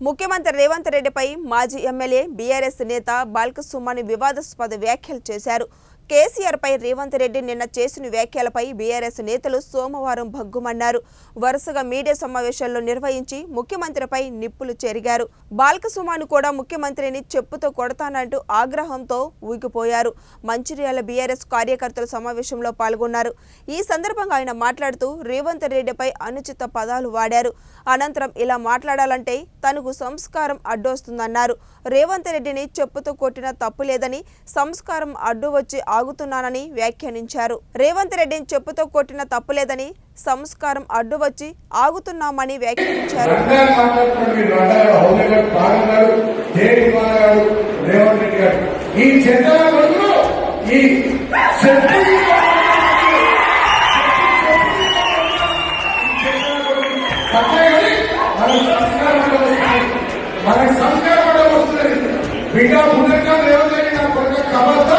ముఖ్యమంత్రి రేవంత్ రెడ్డిపై మాజీ ఎమ్మెల్యే బీఆర్ఎస్ నేత బాల్క సుమాని వివాదాస్పద వ్యాఖ్యలు చేశారు. కేసీఆర్ పై రేవంత్ రెడ్డి నిన్న చేసిన వ్యాఖ్యలపై బీఆర్ఎస్ నేతలు సోమవారం భగ్గుమన్నారు. వరుసగా మీడియా సమావేశాల్లో నిర్వహించి ముఖ్యమంత్రిపై నిప్పులు చెరిగారు. బాల్కసుమాను కూడా ముఖ్యమంత్రిని చెప్పుతో కొడతానంటూ ఆగ్రహంతో ఊగిపోయారు. మంచిర్యాల బీఆర్ఎస్ కార్యకర్తల సమావేశంలో పాల్గొన్నారు. ఈ సందర్భంగా ఆయన మాట్లాడుతూ రేవంత్ రెడ్డిపై అనుచిత పదాలు వాడారు. అనంతరం ఇలా మాట్లాడాలంటే తనకు సంస్కారం అడ్డొస్తుందన్నారు. రేవంత్ రెడ్డిని చెప్పుతో కొట్టిన తప్పు లేదని సంస్కారం అడ్డు వచ్చి ఆగుతున్నానని వ్యాఖ్యానించారు. రేవంత్ రెడ్డిని చెప్పుతో కొట్టిన తప్పు లేదని సంస్కారం అడ్డు వచ్చి ఆగుతున్నామని వ్యాఖ్యానించారు. మనకు సంస్కారం కూడా వస్తుంది. బిడ్డ పునర్కాలు రేవంత్ రెడ్డి నా కొడుకు కబద్దా